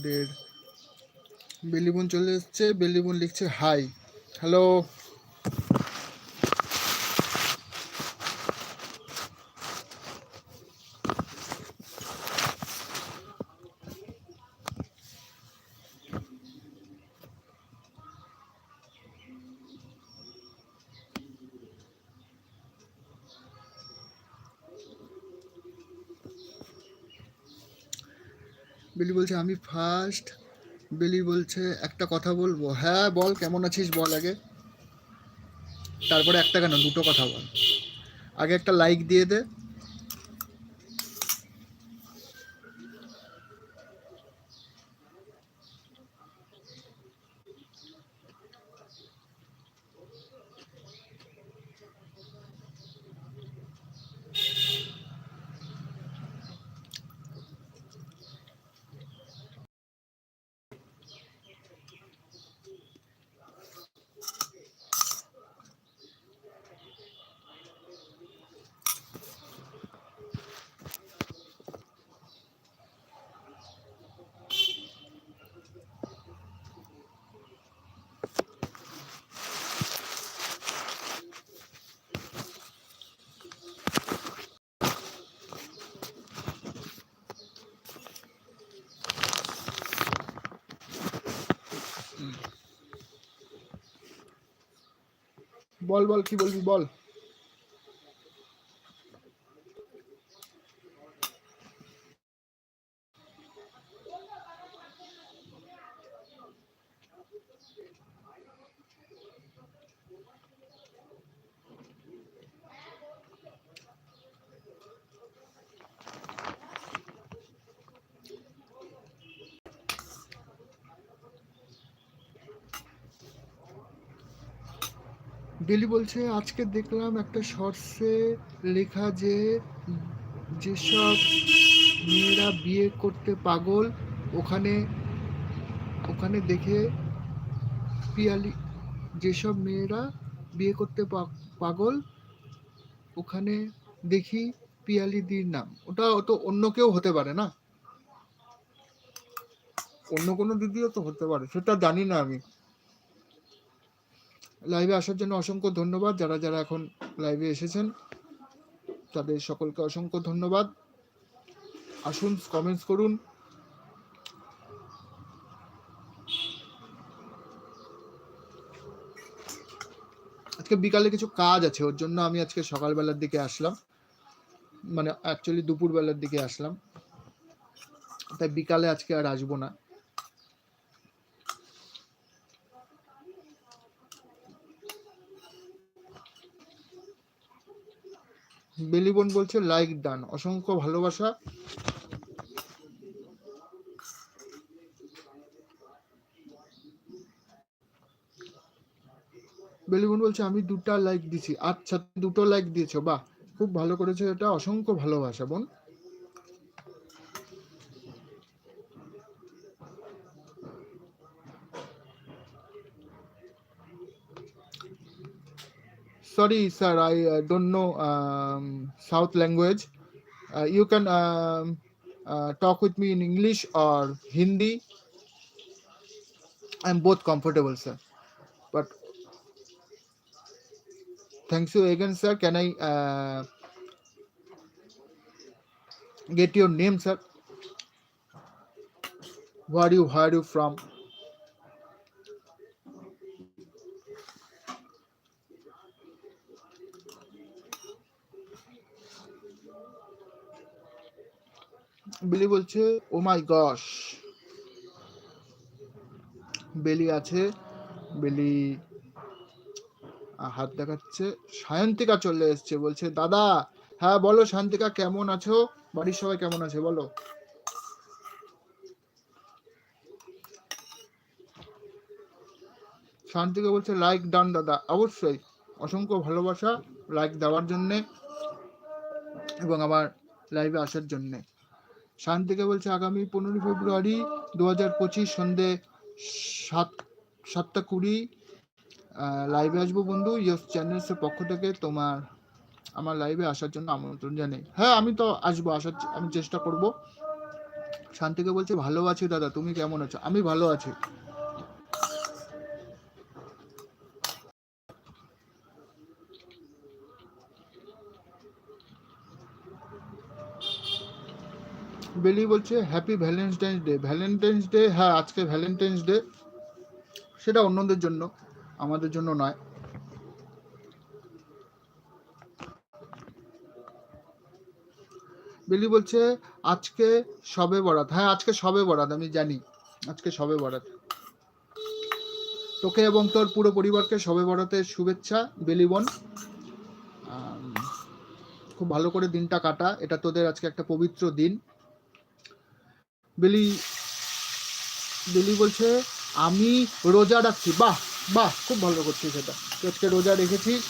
আমাদের বেলিবন চলে এসছে বেলিবন লিখছে হাই। হ্যালো। বেলি বলছে, আমি ফার্স্ট বেলি বলছে, একটা কথা বলব? হ্যাঁ বল, কেমন আছিস বল আগে। তারপরে একটা কেন, দুটো কথা বল। আগে একটা লাইক দিয়ে দে বল বল কি বলবি বল। ডেলি বলছে, আজকে দেখলাম একটা শর্টসে লেখা যে, যেসব মেয়েরা বিয়ে করতে পাগল, ওখানে ওখানে দেখে পিয়ালি, যেসব মেয়েরা বিয়ে করতে পাগল, ওখানে দেখি পিয়ালি দির নাম। ওটা তো অন্য কেউ হতে পারে না? অন্য কোনো দিদিও তো হতে পারে, সেটা জানি না আমি। লাইভে আসার জন্য অসংখ্য ধন্যবাদ। যারা যারা এখন লাইভে এসেছেন, তাদের সকলকে অসংখ্য ধন্যবাদ। আসুন কমেন্টস করুন। আজকে বিকালে কিছু কাজ আছে, ওর জন্য আমি আজকে সকালবেলার দিকে আসলাম। মানে অ্যাকচুয়ালি দুপুরবেলার দিকে আসলাম। তাই বিকালে আজকে আর আসব না। বেলিবন বলছে লাইক ডান অসংখ্য ভালোবাসা। বেলিবন বলছে, আমি দুটা লাইক দিছি। আচ্ছা দুটো লাইক দিয়েছ। বাহ, খুব ভালো করেছ এটা। অসংখ্য ভালোবাসা, বোন। Sorry sir i uh, don't know um, south language. Uh, you can um, uh, talk with me in english or hindi. I'm both comfortable sir. But thanks you again sir. Can i get your name sir? Where you where are you from বেলি বলছে ও মাই গশ বেলি আছে, বেলি হাত দেখাচ্ছে। সায়ন্তিকা চলে এসছে, বলছে, দাদা হ্যাঁ বলো শান্তিকা কেমন আছো? বাড়ির সবাই কেমন আছে, বলো? শান্তিকা বলছে লাইক ডান দাদা। অবশ্যই, অসংখ্য ভালোবাসা লাইক দেওয়ার জন্যে এবং আমার লাইভে আসার জন্যে। শান্তিকে বলছে আগামী পনেরোই ফেব্রুয়ারি দু হাজার পঁচিশ সন্ধে সাত, সাতটা কুড়ি লাইভে আসব বন্ধু। ইয়স চ্যানেলসের পক্ষ থেকে তোমার, আমার লাইভে আসার জন্য আমন্ত্রণ জানাই। হ্যাঁ আমি তো আসব, আসার আমি চেষ্টা করব। শান্তিকে বলছে ভালো আছি দাদা, তুমি কেমন আছো? আমি ভালো আছি। বেলি বলছে happy Valentine's day Valentine's day হ্যাঁ আজকে ভ্যালেন্টাইন্স ডে সেটা অন্যদের জন্য, আমাদের জন্য নয়। বেলি বলছে, আজকে সবে বরাত। হ্যাঁ আজকে সবে বরাত, আমি জানি। আজকে সবে বরাত। তোকে এবং তোর পুরো পরিবারকে সবে বরাতের শুভেচ্ছা, বেলি বোন। খুব ভালো করে দিনটা কাটা। এটা তোদের আজকে একটা পবিত্র দিন। বেলি বেলি বলছে, আমি রোজা রাখছি। বাহ বাহ, খুব ভালো করছিস এটা আজকে রোজা রেখেছিস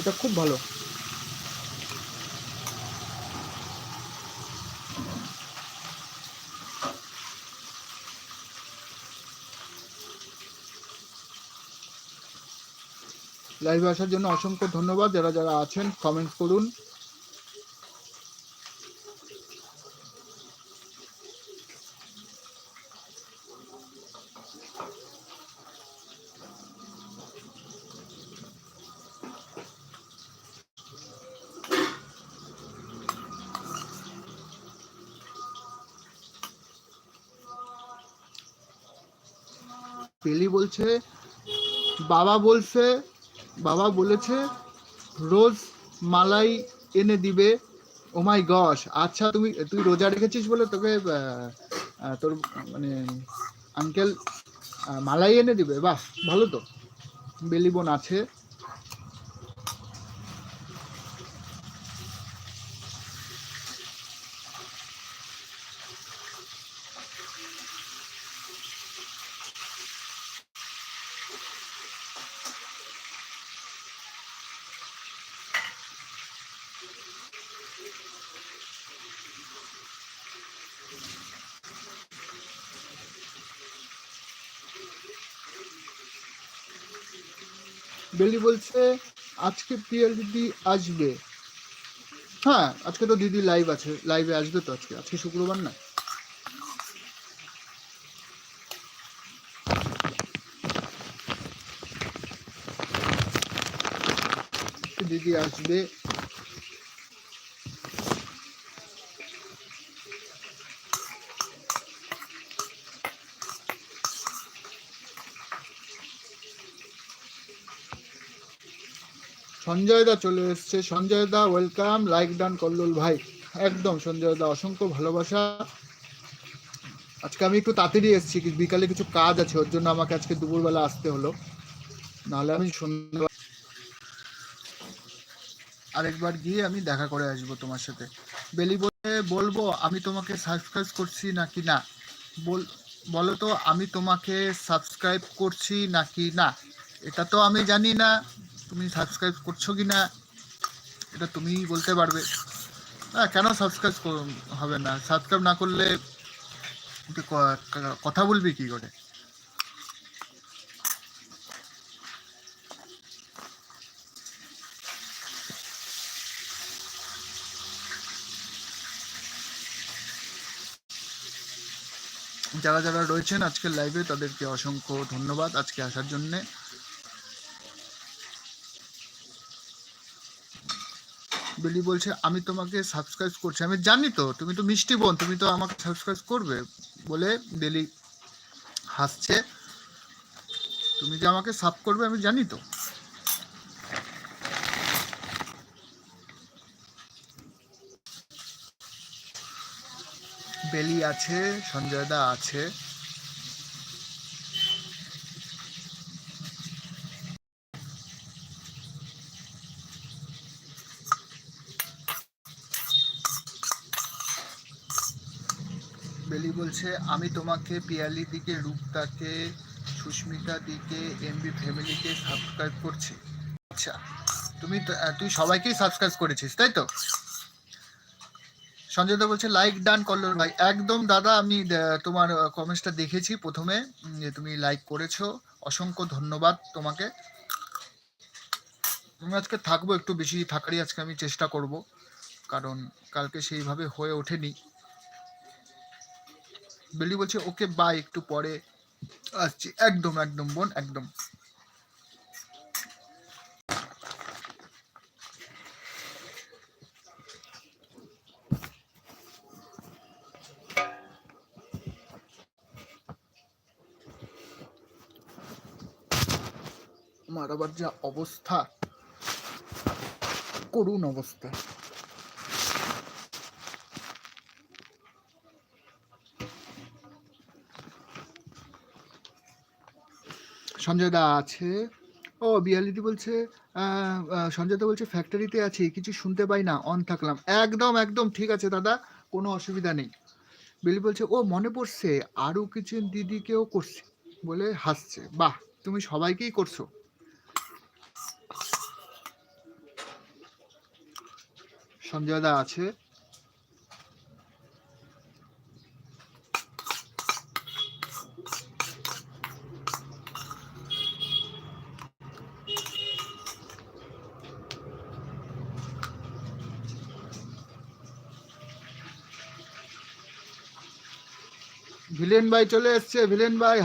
এটা খুব ভালো। লাইভে আসার জন্য অসংখ্য ধন্যবাদ। যারা যারা আছেন কমেন্ট করুন। পেলি বলছে, বাবা বলছে, বাবা বলেছে, রোজ মালাই এনে দিবে। ও মাই গস আচ্ছা তুমি, তুই রোজা রেখেছিস বলে তোকে তোর মানে আঙ্কেল মালাই এনে দিবে, বাহ, ভালো তো। বেলিবন আছে। বেলি বলছে, আজকে পিএল দিদি আসবে। হ্যাঁ আজকে তো দিদি লাইভ আছে লাইভে আসবে তো আজকে আজকে শুক্রবার না? দিদি আসবে। সঞ্জয় দা চলে এসছে। সঞ্জয় দা ওয়েলকাম লাইক ডান কল্লোল ভাই। একদম, সঞ্জয় দা, অসংখ্য ভালোবাসা। আজকে আমি একটু তাড়াতাড়ি এসেছি বিকালে কিছু কাজ আছে, ওর জন্য আমাকে আজকে দুপুরবেলা আসতে হলো। নাহলে আমি সন্ধ্যা আরেকবার গিয়ে আমি দেখা করে আসব তোমার সাথে। বেলি বলে, বলব, আমি তোমাকে সাবস্ক্রাইব করছি নাকি না? বল বলো তো, আমি তোমাকে সাবস্ক্রাইব করছি নাকি না? এটা তো আমি জানি না। তুমি সাবস্ক্রাইব করছ কি না এটা তুমিই বলতে পারবে। না, কেন সাবস্ক্রাইব হবে না? সাবস্ক্রাইব না করলে কথা বলবি কি করে? যারা যারা রয়েছেন আজকের লাইভে তাদেরকে অসংখ্য ধন্যবাদ আজকে আসার জন্যে। বেলি বলছে, আমি তোমাকে সাবস্ক্রাইব করছি। আমি জানি তো, তুমি তো মিষ্টি বোন, তুমি তো আমাকে সাবস্ক্রাইব করবে বলে বেলি হাসছে। তুমি যে আমাকে সাব করবে, আমি জানি তো। বেলি আছে, সঞ্জয় দা আছে। বেলি বলছে, আমি তোমাকে পিয়ালি দিকে রূপতাকে সুস্মিতা দিকে, এমবি ফ্যামিলিকে সাবস্ক্রাইব করছি। আচ্ছা তুমি তুই সবাইকেই সাবস্ক্রাইব করেছিস, তাই তো? সঞ্জয় দা বলছে লাইক ডান কল্লোর ভাই। একদম দাদা, আমি তোমার কমেন্টসটা দেখেছি প্রথমে যে তুমি লাইক করেছ। অসংখ্য ধন্যবাদ তোমাকে। আমি আজকে থাকব, একটু বেশি থাকারই আজকে আমি চেষ্টা করব, কারণ কালকে সেইভাবে হয়ে ওঠেনি। বেলি বলছে, ওকে বাই একটু পরে আসছি। একদম একদম, বোন, একদম। আমার আবার যা অবস্থা, করুণ অবস্থা। সঞ্জয় দা আছে। ও, বিয়ালিদি বলছে সঞ্জয় দা বলছে ফ্যাক্টরিতে আছি, কিছু শুনতে পাই না অন থাকলাম। একদম একদম, ঠিক আছে দাদা, কোনো অসুবিধা নেই। বিলি বলছে, ও, মনে পড়ছে, আরও কিছু দিদিকেও করছে, বলে হাসছে। বাহ, তুমি সবাইকেই করছ। সঞ্জয় দা আছে। ভাই চলে এসছে ভিলেন ভাই